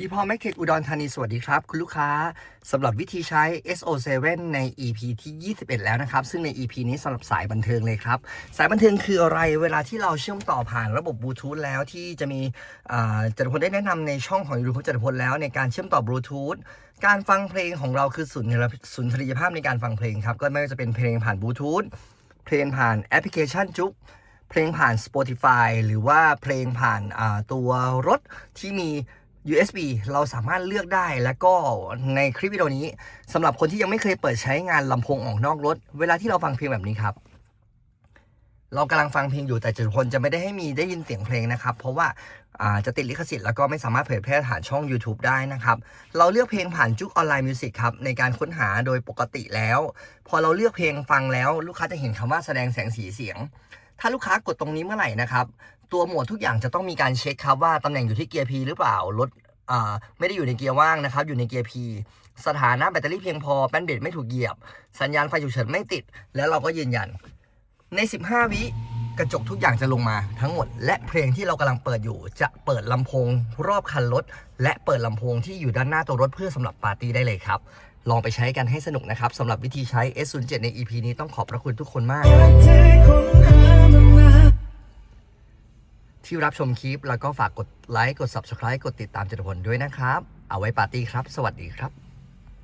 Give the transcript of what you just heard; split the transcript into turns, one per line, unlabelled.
ดีพอแมกเทคอุดรธานี สวัสดีครับ คุณลูกค้าสำหรับวิธีใช้ SO7 ใน EP ที่ 21 แล้วนะครับ ซึ่งใน EP นี้สำหรับสายบันเทิงเลยครับ สายบันเทิงคืออะไรเวลาที่เราเชื่อมต่อผ่านระบบบลูทูธแล้วที่จะมีจตุพลได้แนะนำในช่องของยูทูบจตุพลแล้วในการเชื่อมต่อบลูทูธการฟังเพลงของเราคือสุนทรสุนทรียภาพในการฟังเพลงครับ ก็ไม่ว่าจะเป็นเพลงผ่านบลูทูธเพลงผ่านแอปพลิเคชันจุ๊กเพลงผ่าน Spotify หรือว่าเพลงผ่านตัวรถที่มี USB เราสามารถเลือกได้แล้วก็ในคลิปวิดีโอนี้สำหรับคนที่ยังไม่เคยเปิดใช้งานลำโพงออกนอกรถ เวลาที่เราฟังเพลงแบบนี้ครับ เรากำลังฟังเพลงอยู่แต่จุดคนจะไม่ได้ให้มีได้ยินเสียงเพลงนะครับ เพราะว่าอ่าจะติดลิขสิทธิ์แล้วก็ไม่สามารถเผยแพร่ผ่านช่อง YouTube ได้นะครับ เราเลือกเพลงผ่านจุกออนไลน์มิวสิกครับ ในการค้นหาโดยปกติแล้ว พอเราเลือกเพลงฟังแล้ว ลูกค้าจะเห็นคำว่าแสดงแสงสีเสียง ถ้าลูกค้ากดตรงนี้เมื่อไหร่นะครับ ตัวหมวดทุกอย่างจะต้องมีการเช็คครับว่าตำแหน่งอยู่ที่เกียร์ P หรือเปล่ารถไม่ได้อยู่ในเกียร์ว่างนะครับ อยู่ในเกียร์ P สถานะแบตเตอรี่เพียงพอแป้นเบรกไม่ถูกเหยียบ สัญญาณไฟฉุกเฉินไม่ติด แล้วเราก็ยืนยัน ใน 15 วิกระจกทุกอย่างจะลงมาทั้งหมด และเพลงที่เรากำลังเปิดอยู่ จะเปิดลำโพงรอบคันรถ และเปิดลำโพงที่อยู่ด้านหน้าตัวรถเพื่อสำหรับปาร์ตี้ได้เลยครับ ลองไปใช้กันให้สนุกนะครับสำหรับวิธีใช้ S07 ใน EP นี้ต้องขอบพระคุณทุกคนมาก ที่รับชมคลิปแล้วก็ฝากกดไลค์กด Subscribe กดติดตามจตุพลด้วยนะครับ เอาไว้ปาร์ตี้ครับ สวัสดีครับ